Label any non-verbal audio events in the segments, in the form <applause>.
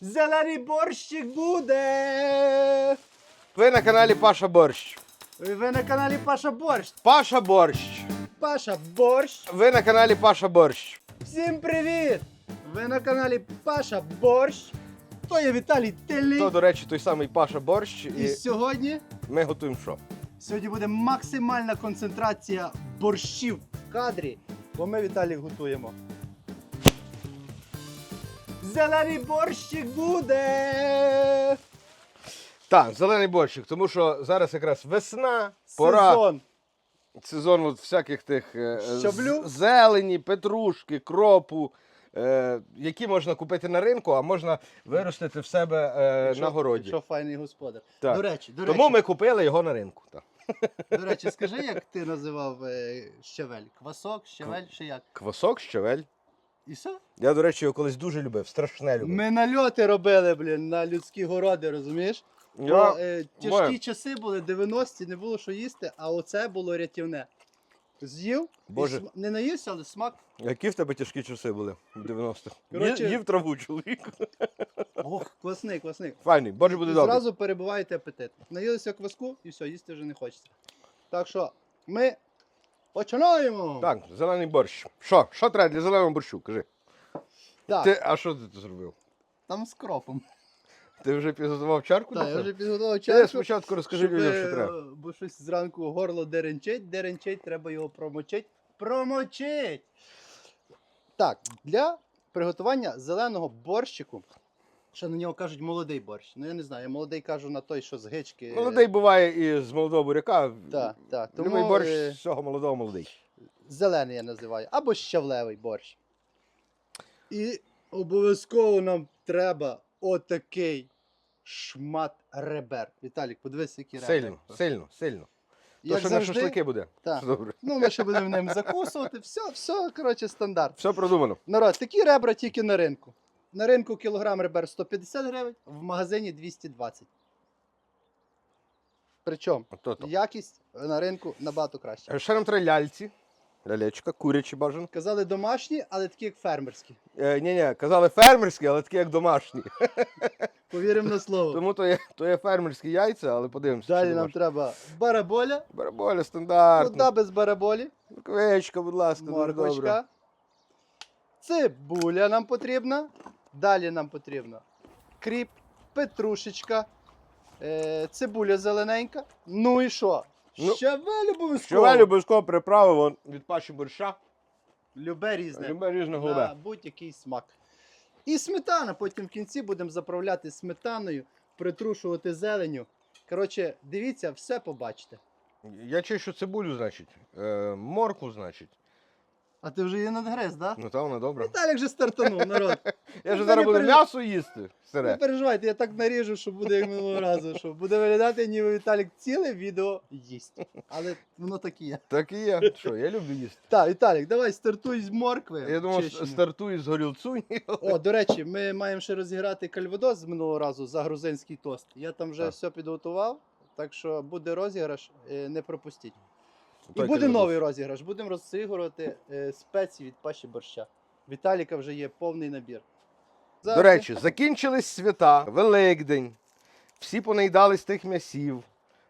Зелений борщик буде. Ви на каналі Паша Борщ. Ви на каналі Паша Борщ. Паша Борщ. Паша Борщ. Ви на каналі Паша Борщ. Всім привіт! Ви на каналі Паша Борщ. То є Віталій Тильний. То, до речі, той самий Паша Борщ. І І сьогодні, ми готуємо що? сьогодні буде максимальна концентрація борщів в кадрі, бо ми Віталій готуємо. Зелений борщик буде! Так, зелений борщик, тому що зараз якраз весна, пора. Сезон. сезон от всяких тих е, Щаблю? з- зелені, петрушки, кропу, е, які можна купити на ринку, а можна виростити в себе е, на городі. Якщо файний господар. Так. До речі, до Тому речі, ми купили його на ринку. Так. до речі, скажи, як ти називав е, щавель? Квасок, щавель чи як? Квасок, щавель. І все? Я, до речі, його колись дуже любив, страшне любив. Ми нальоти робили, блін, на людські городи, розумієш? Бо, е, тяжкі маю. часи були, 90-ті, не було що їсти, а оце було рятівне. З'їв, Боже. см- не наївся, але смак. Які в тебе тяжкі часи були в 90-х? Коротше- Ї- Їв траву чоловік. Ох, класний, класний. Файний, боже буде добре. зразу перебуваєте апетит. Наїлися кваску і все, їсти вже не хочеться. Так що ми починаємо. Так, зелений борщ. Що? Що треба для зеленого борщу? Кажи. Так, Ти, а що ти тут зробив? там з кропом. Ти вже підготував чарку? Так, я вже підготував Ти спочатку розкажи щоб, людям, е, що треба. Бо щось зранку горло деренчить, деренчить, треба його промочить. Промочить! Так, для приготування зеленого борщику. Ще на нього кажуть молодий борщ. Ну я не знаю, я молодий кажу на той, що з гички. Молодий буває і з молодого буряка. Так, так. Любий борщ е, з цього молодого молодий. зелений я називаю. Або щавлевий борщ. І обов'язково нам треба отакий шмат ребер. Віталік, подивись, які ребра. Сильно, сильно, сильно. То, Як що на завжди, шашлики буде. Так. Все Добре. Ну, ми ще будемо ним закусувати. Все, все, коротше, стандарт. Все продумано. Народ, такі ребра тільки на ринку. На ринку кілограм ребер 150 гривень, в магазині 220. Причому якість на ринку набагато краща. Е, Ще нам треба ляльці. Лялечка, курячі бажано. Казали домашні, але такі як фермерські. Е, ні, ні, казали фермерські, але такі як домашні. <laughs> Повіримо на слово. Тому то є, то є фермерські яйця, але подивимося. Далі чи нам домашні. треба бараболя. Бараболя стандартно. Куда без бараболі? Квечка, будь ласка, дуже добре. Морквочка. Цибуля нам потрібна. Далі нам потрібно кріп, петрушечка, е, цибуля зелененька. Ну і що? Ну, Щавель обов'язково. Щавель обов'язково приправи вон, від паші борща. Любе різне. Любе різне на будь-який смак. І сметана. Потім в кінці будемо заправляти сметаною, притрушувати зеленю. Коротше, дивіться, все побачите. Я чищу цибулю, значить. Е, морку, значить. А ти вже її надгриз, так? Да? Ну та вона добра. Віталік вже стартанув, народ. <laughs> Я Ну, зараз буду м'ясо їсти. Не Сире. переживайте, я так наріжу, що буде як минулого разу, що буде виглядати, ніби Віталік ціле відео їсть. Але воно так і є. Так і є. Що, я люблю їсти. Так, Віталік, давай стартуй з моркви. Я думав, чищеної. стартую з горілцу. О, до речі, ми маємо ще розіграти кальвадос з минулого разу за грузинський тост. Я там вже Так. все підготував, так що буде розіграш, е, не пропустіть. І буде новий розіграш. Будемо розігрувати е, спеції від Паші Борща. Віталіка вже є повний набір. До речі, закінчились свята, Великдень. Всі понаїдались тих м'ясів,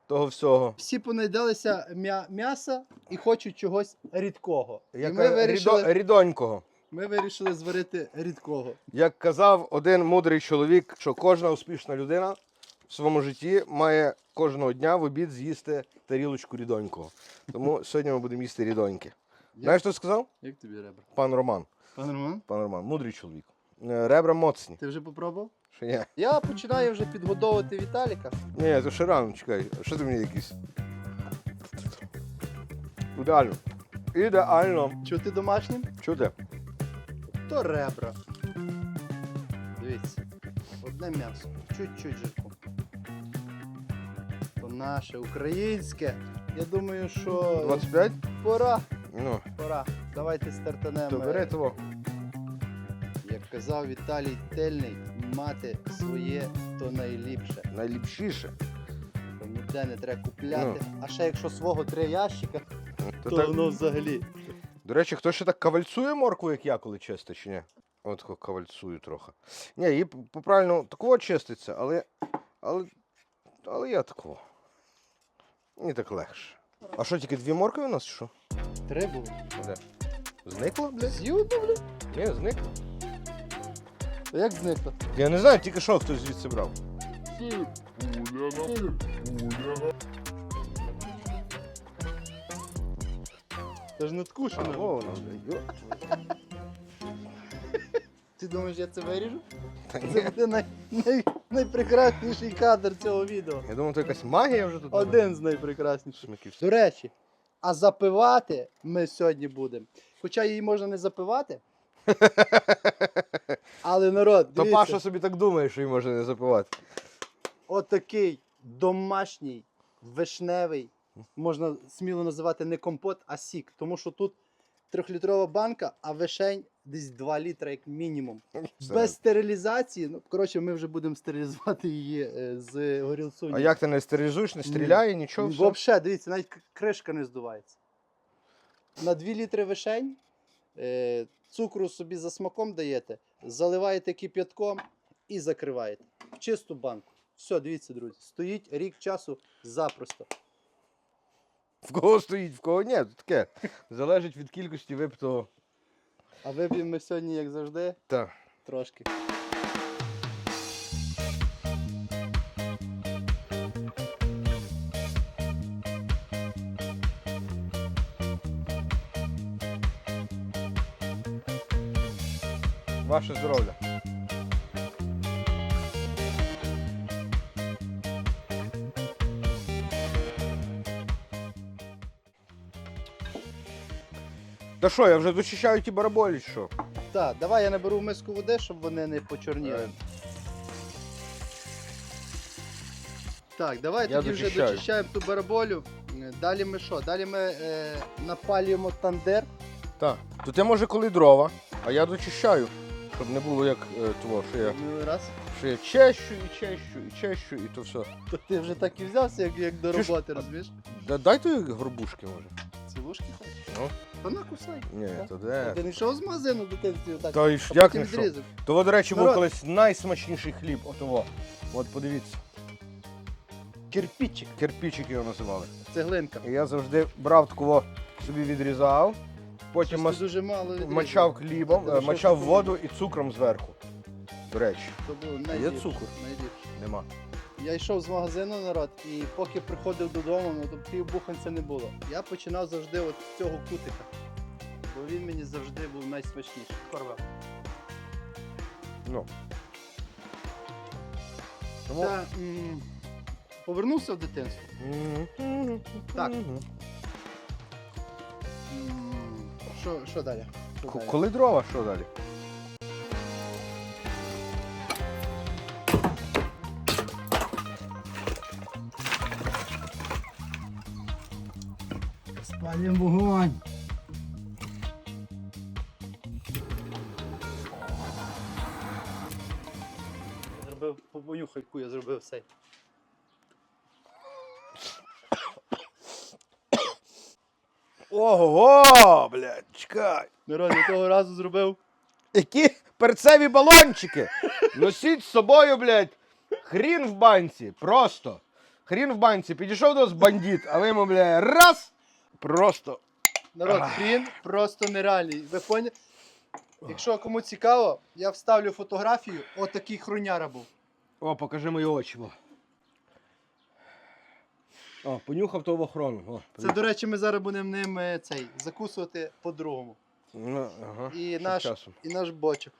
того всього. всі понаїдалися м'я- м'яса і хочуть чогось рідкого. І ми вирішили, рідо- рідонького. ми вирішили зварити рідкого. Як казав один мудрий чоловік, що кожна успішна людина в своєму житті має кожного дня в обід з'їсти тарілочку рідонького. Тому <laughs> сьогодні ми будемо їсти рідоньки. Знаєш, хто сказав? Як тобі ребра? Пан Роман. Пан Роман, Пан Роман, мудрий чоловік. Е, Ребра моцні. ти вже попробував? Що ні? Я починаю вже підгодовувати Віталіка. Ні, то ще рано, чекай. Що ти мені якийсь? Ідеально. Ідеально. Чого ти домашнім? Чути? То ребра. Дивіться. Одне м'ясо. Чуть-чуть жирку. Наше, українське. Я думаю, що 25? пора. Ну, Пора. Давайте стартанемо. то бери того. Як казав Віталій Тельний, мати своє то найліпше. Найліпшіше. То ніде не треба купляти. Ну. А ще якщо свого три ящика, То то так- воно взагалі. До речі, хто ще так кавальцує моркву, як я, коли чисто, чи ні? От тако кавальцую трохи. Ні, її по-правильно такого чиститься, але. Але. Але я такого. Мені так легше. А що, тільки дві моркви у нас чи що? Три було. Де? Зникла, блядь? З'їв одну, блядь? Ні, зникла. А Як зникло? Я не знаю, тільки що хтось звідси брав. Це ж не А, ткушено. воно, блядь. Йо. Ти думаєш, я це виріжу? Та Це буде най, най, найпрекрасніший кадр цього відео. Я думав, то якась магія вже тут. Один з найпрекрасніших. Смиківся. До речі, а запивати ми сьогодні будемо. Хоча її можна не запивати. <laughs> Але народ, То дивіться, Паша собі так думає, що її можна не запивати. отакий домашній, вишневий, можна сміло називати не компот, а сік. Тому що тут трьохлітрова банка, а вишень десь 2 літра як мінімум. Все. Без стерилізації. Ну, коротше, ми вже будемо стерилізувати її е, з горілцю. А як ти не стерилізуєш, не стріляє, нічого? все? Взагалі, дивіться, навіть к- кришка не здувається. На 2 літри вишень е, цукру собі за смаком даєте, заливаєте кип'ятком і закриваєте. В чисту банку. Все, дивіться, друзі. Стоїть рік часу запросто. В кого стоїть, в кого ні, то таке. Залежить від кількості випитого. А вип'ємо ми сьогодні, як завжди, Так. трошки. Ваше здоров'я. Та що, я вже дочищаю ті бараболі, що? Так, давай я наберу в миску води, щоб вони не почорніли. Е. Так, давай Я тоді вже дочищаємо ту бараболю. Е, Далі ми що? Далі ми е, напалюємо тандер. Так. Тут я може коли дрова, а я дочищаю, щоб не було як е, того, що я, Ну, раз. що я чещу і чещу, і чещу, і то все. То ти вже так і взявся, як, як до Чуєш, роботи, а- розумієш? Да, дайте горбушки, може. Цілушки хочеш? Ну. Та накусай. Ні, Так. то де. Ти не йшов з магазину в дитинстві отак? Та ж як не що? Того, до речі, був Народ. колись найсмачніший хліб. Отого. От подивіться, Кирпичик, кирпичик його називали. цеглинка. І я завжди брав такого, собі відрізав, потім Щось мас... ти дуже мало відрізав. мачав хлібом, Ти е, мачав воду і цукром зверху. До речі, То було Є найгірше, цукор? найгірше. нема. Я йшов з магазину народ, і поки приходив додому, ну то пів буханця не було. Я починав завжди от з цього кутика. Бо він мені завжди був найсмачніший. Корва. Ну. Тому... Та, м, повернувся в дитинство. Так. М, Що, що далі? Що К- далі? Коли дрова, що далі? Спалюємо вогонь. Зробив побонюхай, яку я зробив все. Ого, блядь, чекай. Народ, я того разу зробив. Які перцеві балончики. Носіть з собою, блядь, хрін в банці. Просто. Хрін в банці. Підійшов до вас бандит, а ви йому, блядь, раз. Просто. Народ, хрін просто нереальний. Ви поняли? Якщо кому цікаво, я вставлю фотографію. Отакий хруняра був. О, покажи мої очі. Во. О, понюхав того охорону. О, Це, до речі, ми зараз будемо ним е, цей закусувати по-другому. Ну, ага. І щоб наш, часом. і наш бочок.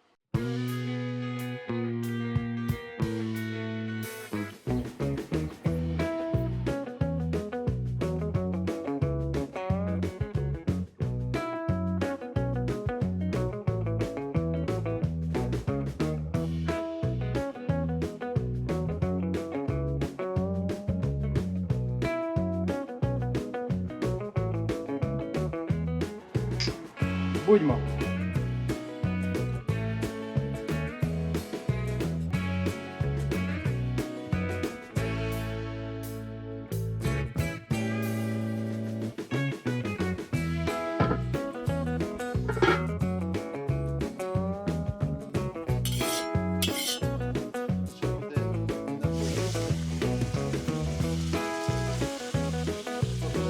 будьмо.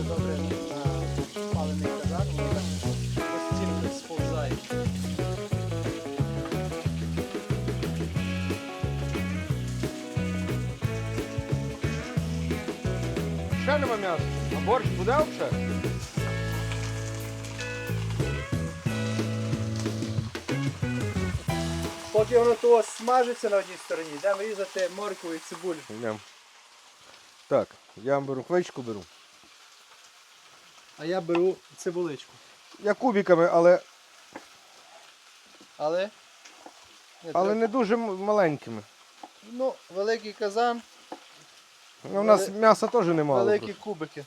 Добре. Нема м'яса. А борщ буде взагалі? Поки воно того смажиться на одній стороні, йдемо різати моркву і цибулю. Йдемо. Так, я беру хвичку беру. А я беру цибуличку. Я кубиками, але, Але. Але треба- не дуже м- маленькими. Ну, великий казан, у нас Вели- м'яса теж немало. великі кубики.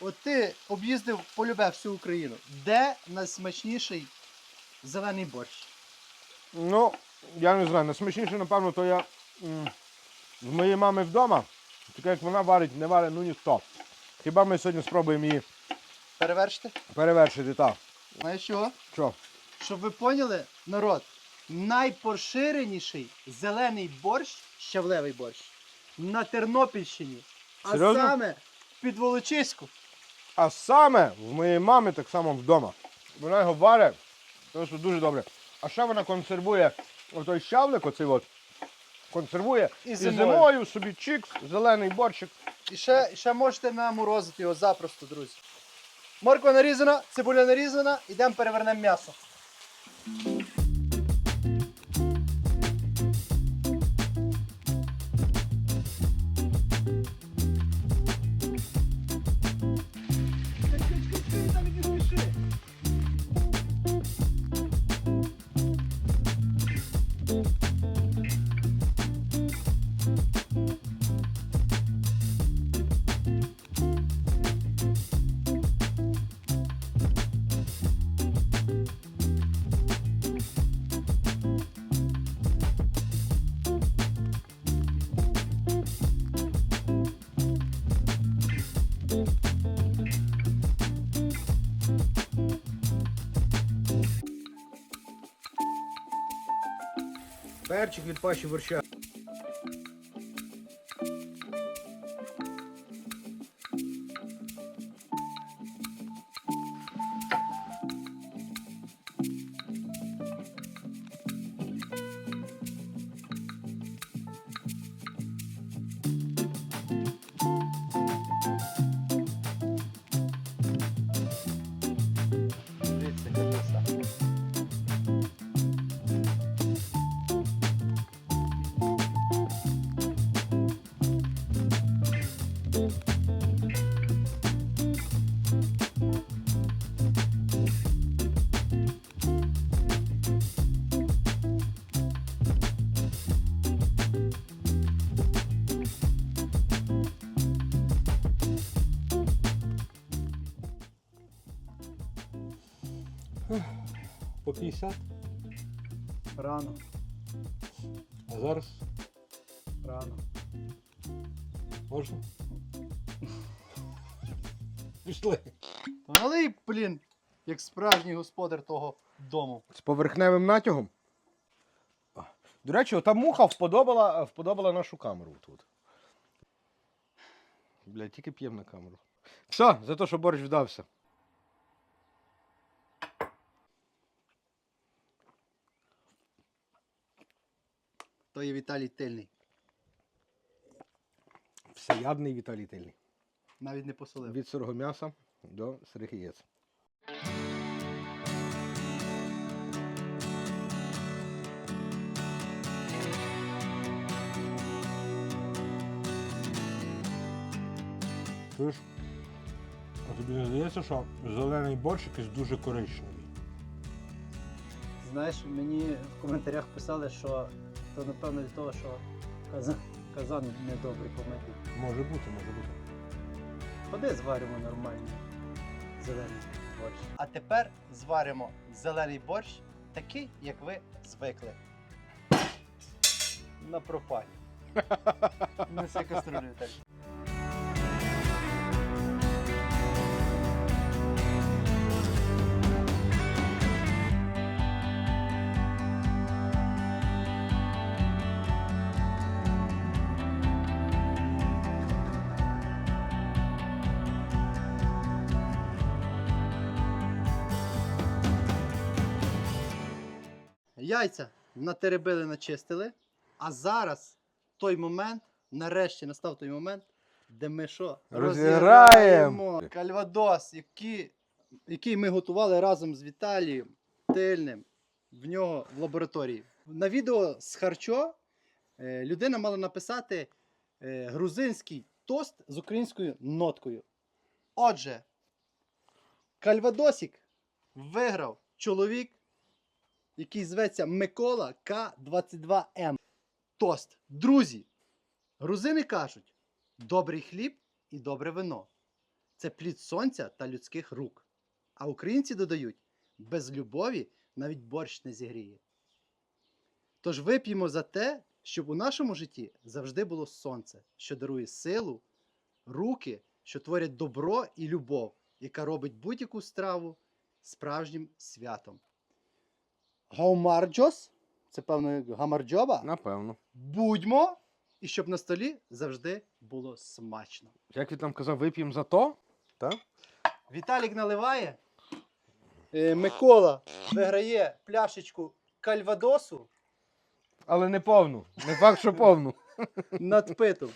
От ти об'їздив полюбе всю Україну. Де найсмачніший зелений борщ? Ну, я не знаю, найсмачніше, напевно, то я м, в моєї мами вдома. Таке як вона варить, не варить, ну ніхто. Хіба ми сьогодні спробуємо її Перевершити? перевершити, так. Знаєш чого? Що? Щоб ви поняли, народ, найпоширеніший зелений борщ, щавлевий борщ, на Тернопільщині. А Серйозно? саме під Волочиську. А саме в моєї мами так само вдома. Вона його варить, просто дуже добре. А ще вона консервує отой щавлик, оцей от, консервує І і зимою. зимою собі чикс, зелений борщик. І ще, і ще можете наморозити його запросто, друзі. Морква нарізана, цибуля нарізана, йдемо перевернемо м'ясо. Перчик від паші борща. По 50, Рано, а зараз рано. можна? Пішли. Налий, блін, як справжній господар того дому. З поверхневим натягом. До речі, ота муха вподобала, вподобала нашу камеру тут. Бля, тільки п'ємо на камеру. Все, за те, що борщ вдався. То є Віталій Тильний. Всеядний Віталій Тильний. Навіть не посолив. Від сирого м'яса до сирих яєць. Чуєш? А тобі не здається, що зелений борщ якийсь дуже коричневий. Знаєш, мені в коментарях писали, що то напевно від того, що казан, казан недобрий помитий. Може бути, може бути. Ходи зваримо нормальний зелений борщ. А тепер зваримо зелений борщ такий, як ви звикли. На пропані. всяку каструлю, Віталій. Яйця натеребили, начистили. А зараз той момент, нарешті настав той момент, де ми що? Розіграємо. Кальвадос, який, який ми готували разом з Віталієм Тильним в нього в лабораторії. На відео з харчо е, людина мала написати е, грузинський тост з українською ноткою. Отже, Кальвадосік виграв чоловік, який зветься Микола К22М. Тост. Друзі, грузини кажуть: добрий хліб і добре вино. Це плід сонця та людських рук. А українці додають: без любові навіть борщ не зігріє. Тож вип'ємо за те, щоб у нашому житті завжди було сонце, що дарує силу, руки, що творять добро і любов, яка робить будь-яку страву справжнім святом. Гаумарджос, це певно гамарджоба. Напевно. Будьмо, і щоб на столі завжди було смачно. Як він там казав, вип'ємо за то? Так? Віталік наливає. Е, Микола виграє пляшечку кальвадосу Але не повну. Не факт, що повну. <laughs> надпиту.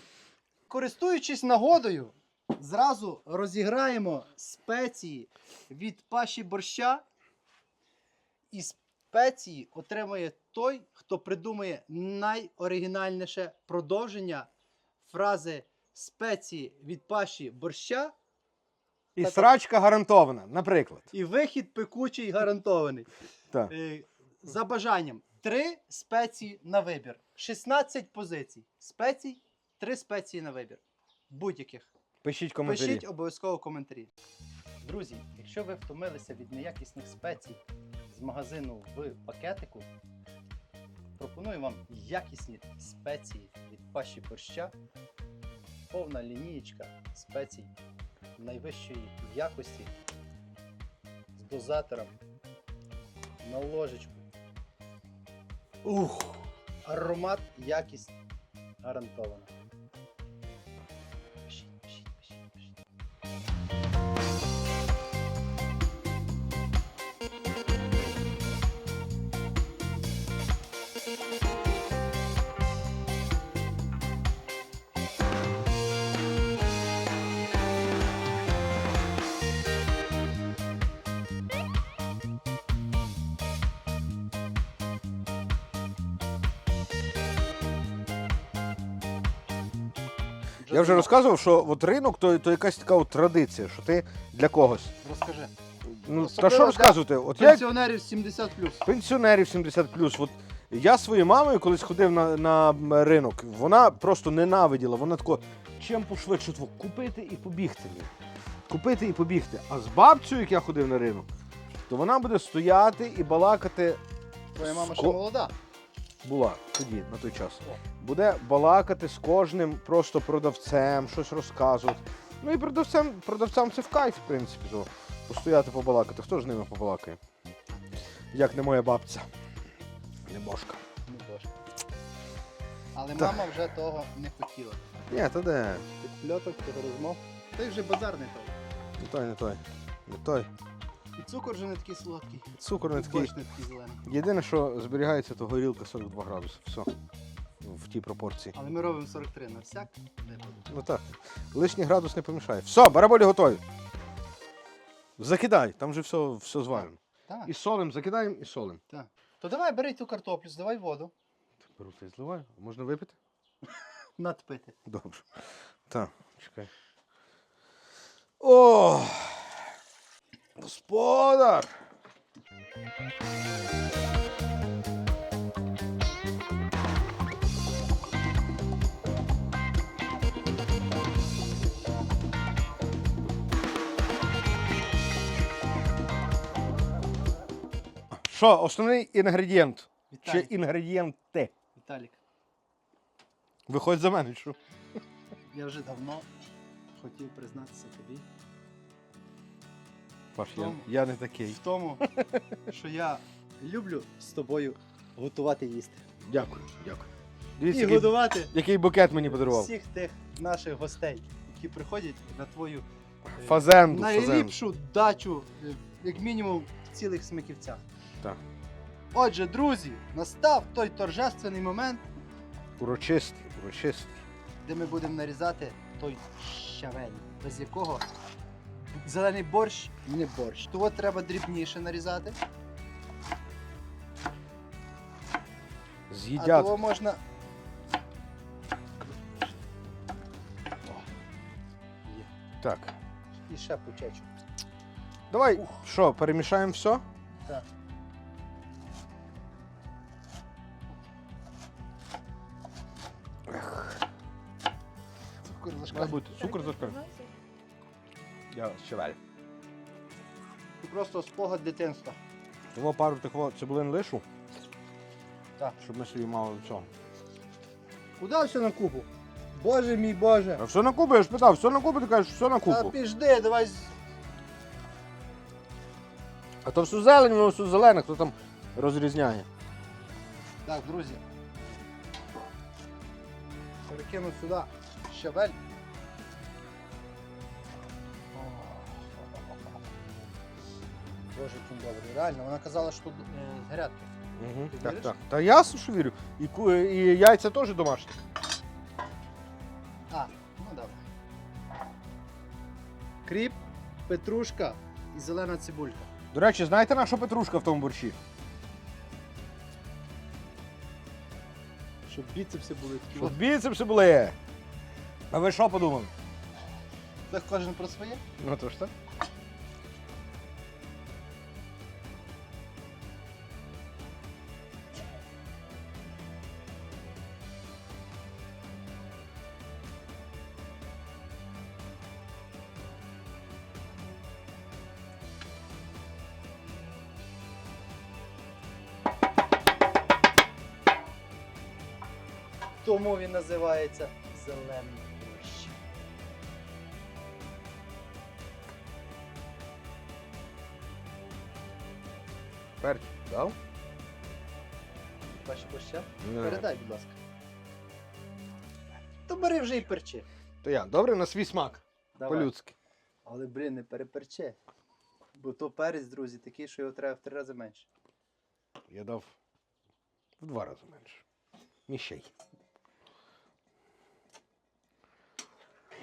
Користуючись нагодою, зразу розіграємо спеції від паші борща. І спеції отримує той, хто придумає найоригінальніше продовження фрази спеції від паші борща І Так. срачка гарантована, наприклад. і вихід пекучий гарантований. Так. Е, За бажанням три спеції на вибір. 16 позицій. Спецій, три спеції на вибір. Будь-яких. Пишіть коментарі. Пишіть обов'язково коментарі. Друзі, якщо ви втомилися від неякісних спецій з магазину в пакетику, пропоную вам якісні спеції від паші борща. Повна лінієчка спецій найвищої якості з дозатором на ложечку. Ух! Аромат, якість гарантована. Я вже розказував, що от ринок то, то якась така от традиція, що ти для когось. Розкажи. Ну, Особливо та що для розказувати? От я Пенсіонерів 70 пенсіонерів 70 От я зі своєю мамою колись ходив на, на ринок. Вона просто ненавиділа. Вона тако, чим пошвидше тво, купити і побігти. блін. Купити і побігти. А з бабцею, як я ходив на ринок, то вона буде стояти і балакати. Твоя мама ще Ско- молода. Була тоді, на той час. Буде балакати з кожним просто продавцем, щось розказувати. Ну і продавцям, продавцям це в кайф, в принципі, то постояти побалакати. Хто ж з ними побалакає? Як не моя бабця. Не бошка. Але Так. мама вже того не хотіла. Ні, то де? Тих пльоток, тих розмов. Ти вже базар не той. Не той, не той. Не той. І цукор вже не такий солодкий. Цукор не такий. борщ не такий зелений. Єдине, що зберігається, то горілка 42 градуси. Все. В тій пропорції. Але ми робимо 43 на всяк випадок. Ну так. Лишній градус не помішає. Все, бараболі готові. Закидай, там вже все, все зварено. Так, І солим, закидаємо і солим. так. То давай бери ту картоплю, зливай воду. Беру та й зливаю. Можна випити? <laughs> Надпити. Добре. Так, чекай. О! Господар! Що, основний інгредієнт? Чи Віталік. інгредієнти? Віталік, Виходь за мене, що? я вже давно хотів признатися тобі Паш, я, Тому. я не такий. в тому, що я люблю з тобою готувати їсти. Дякую, дякую. І який, годувати який букет мені подарував. всіх тих наших гостей, які приходять на твою е, Фазенду, фазенду. найліпшу дачу, е, як мінімум, в цілих смиківцях. Так. Отже, друзі, настав той торжественний момент, Урочистий, урочистий. де ми будемо нарізати той щавель, без якого зелений борщ не борщ. Того треба дрібніше нарізати, а З'їдять. того можна. О, є. Так. І ще пучечок. Давай, що, перемішаємо все? Так. Цукор Має зашкалює. бути цукор зашкалює. Я щавель. Просто спогад дитинства. Тому пару такого цибулин лишу, Так. щоб ми собі мали цього. Куди все на купу? Боже мій Боже. А все на кубу, я ж питав, все на кубу, ти кажеш, все на Та кубу. піжди, давай. з- А то все зелень, воно все зелене, хто там розрізняє. Так, друзі. Перекину сюди щавель. Реально, вона казала, що тут е, з грядки. Угу. Ти Так, віриш? так. Та ясно, що вірю. І, ку- і яйця теж домашні. А, ну давай. Кріп, петрушка і зелена цибулька. До речі, знаєте наша петрушка в тому борщі? Щоб біцепси були такі. Щоб біцепси були. А ви що подумали? Це кожен про своє. Ну то ж так. Тому він називається зелений борщ. Перч, дав? Бачиш борща? Не. Передай, будь ласка. То бери вже і перчи. То я, добре, на свій смак. Давай. По-людськи. Але, блін, не переперчи. Бо то перець, друзі, такий, що його треба в три рази менше. Я дав в два рази менше. Міщей.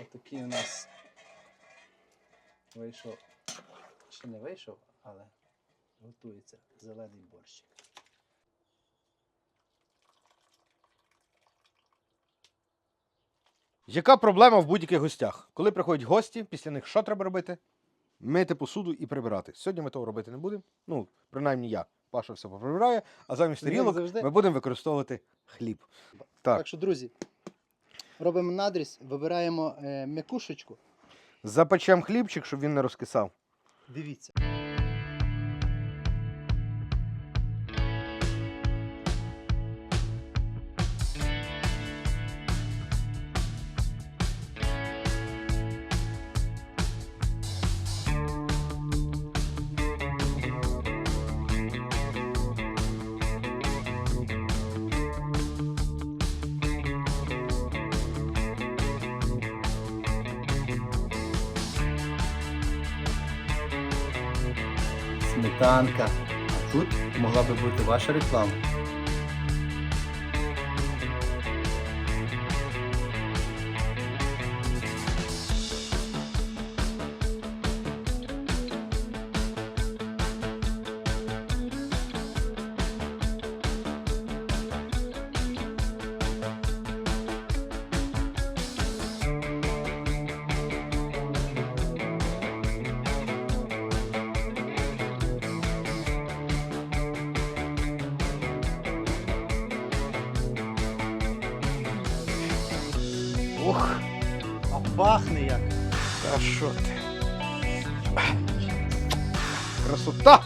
Отакий у нас вийшов. Ще не вийшов, але готується зелений борщик. Яка проблема в будь-яких гостях? Коли приходять гості, після них що треба робити? Мити посуду і прибирати. Сьогодні ми того робити не будемо. Ну, принаймні я. Паша все поприбирає, а замість тарілок завжди. ми будемо використовувати хліб. Так. Так, що, друзі, робимо надріз, вибираємо е, м'якушечку. запечемо хлібчик, щоб він не розкисав. Дивіться. baixa a reclama. Ох, А пахне як. та що ти? Красота!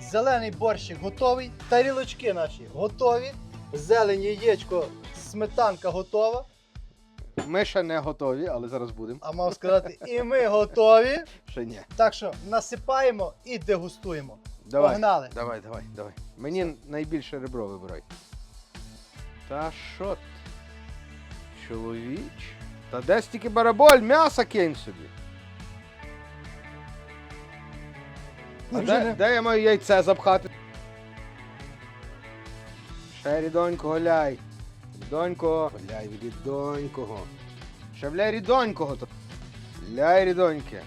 Зелений борщик готовий, тарілочки наші готові, зелень, яєчко, сметанка готова. Ми ще не готові, але зараз будемо. А мав сказати, і ми готові. Ще ні. Так що насипаємо і дегустуємо. Давай. Погнали. Давай, давай, давай. Мені найбільше ребро вибирай. Та що ти? Чоловіч. Та де стільки бараболь, м'яса кинь собі. А де, де я маю яйце запхати? Ще рідонького ляй. Рідонького, ляй від рідонького. Ще вляй рідонького. то. Ляй рідоньке.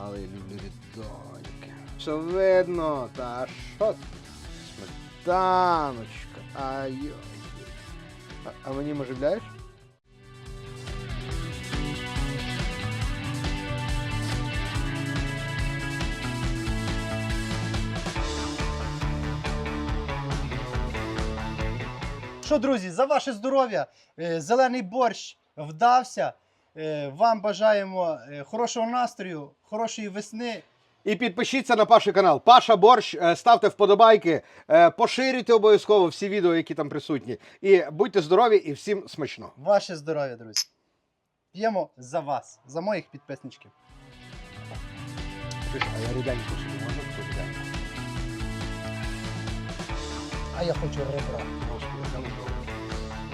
Але я люблю рідоньке. Все видно, та що? Сметаночка. Ай-ой. А, мені може? Що, друзі, за ваше здоров'я, Е, зелений борщ вдався. Е, Вам бажаємо е, хорошого настрою, хорошої весни. І підпишіться на Паший канал. Паша Борщ, е, ставте вподобайки, е, поширюйте обов'язково всі відео, які там присутні. І будьте здорові і всім смачно. Ваше здоров'я, друзі. П'ємо за вас, за моїх підписничків. А я ріденько собі ріденьку? А я хочу ребра.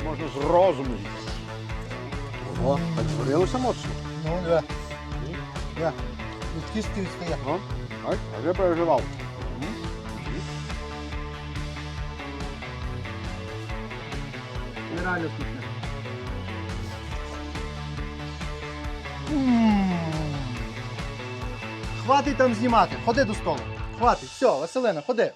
Можна з розумом. Ого, так зварилося моцно. Ну, да. Да. Від кістки відстає. Ну, ай, а вже переживав. Нереально вкусно. Хватить там знімати. Ходи до столу. Хватить. Все, Василина, ходи.